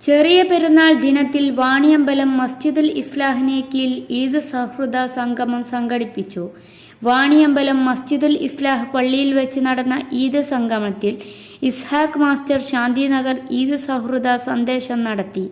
ചെറിയ പെരുന്നാൾ ദിനത്തിൽ വാണിയമ്പലം മസ്ജിദുൽ ഇസ്ലാഹിനെ കീഴിൽ ഈദ് സഹൃദ സംഗമം സംഘടിപ്പിച്ചു. വാണിയമ്പലം മസ്ജിദുൽ ഇസ്ലാഹ് പള്ളിയിൽ വെച്ച് നടന്ന ഈദ് സംഗമത്തിൽ ഇസ്ഹാഖ് മാസ്റ്റർ ശാന്തിനഗർ ഈദ് സഹൃദ സന്ദേശം നടത്തി.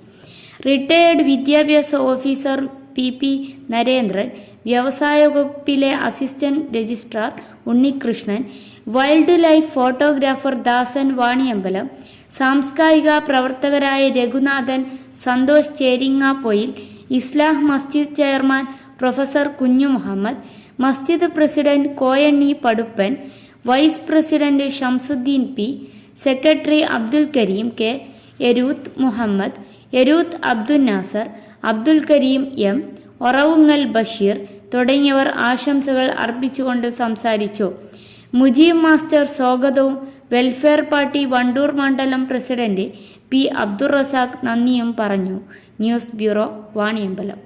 റിട്ടയേർഡ് വിദ്യാഭ്യാസ ഓഫീസർ പി പി നരേന്ദ്രൻ വ്യവസായ വകുപ്പിലെ assistant registrar Unnikrishnan wild life photographer Dasan Vaniyambalam സാംസ്കാരിക പ്രവർത്തകരായ രഘുനാഥൻ സന്തോഷ് ചേരിങ്ങാപ്പൊയിൽ ഇസ്ലാഹ് മസ്ജിദ് ചെയർമാൻ പ്രൊഫസർ കുഞ്ഞു മുഹമ്മദ് മസ്ജിദ് president Koyanni Paduppan vice president Shamsuddin P secretary Abdul Karim K Yaruth Muhammad Yaruth Abdul Nasar Abdul Karim M Oravungal Basheer തുടങ്ങിയവർ ആശംസകൾ അർപ്പിച്ചുകൊണ്ട് സംസാരിച്ചു. Mujeeb master സ്വാഗതവും welfare party Wandoor മണ്ഡലം president P Abdul Razak നന്ദിയും പറഞ്ഞു. News bureau Vaniyambalam.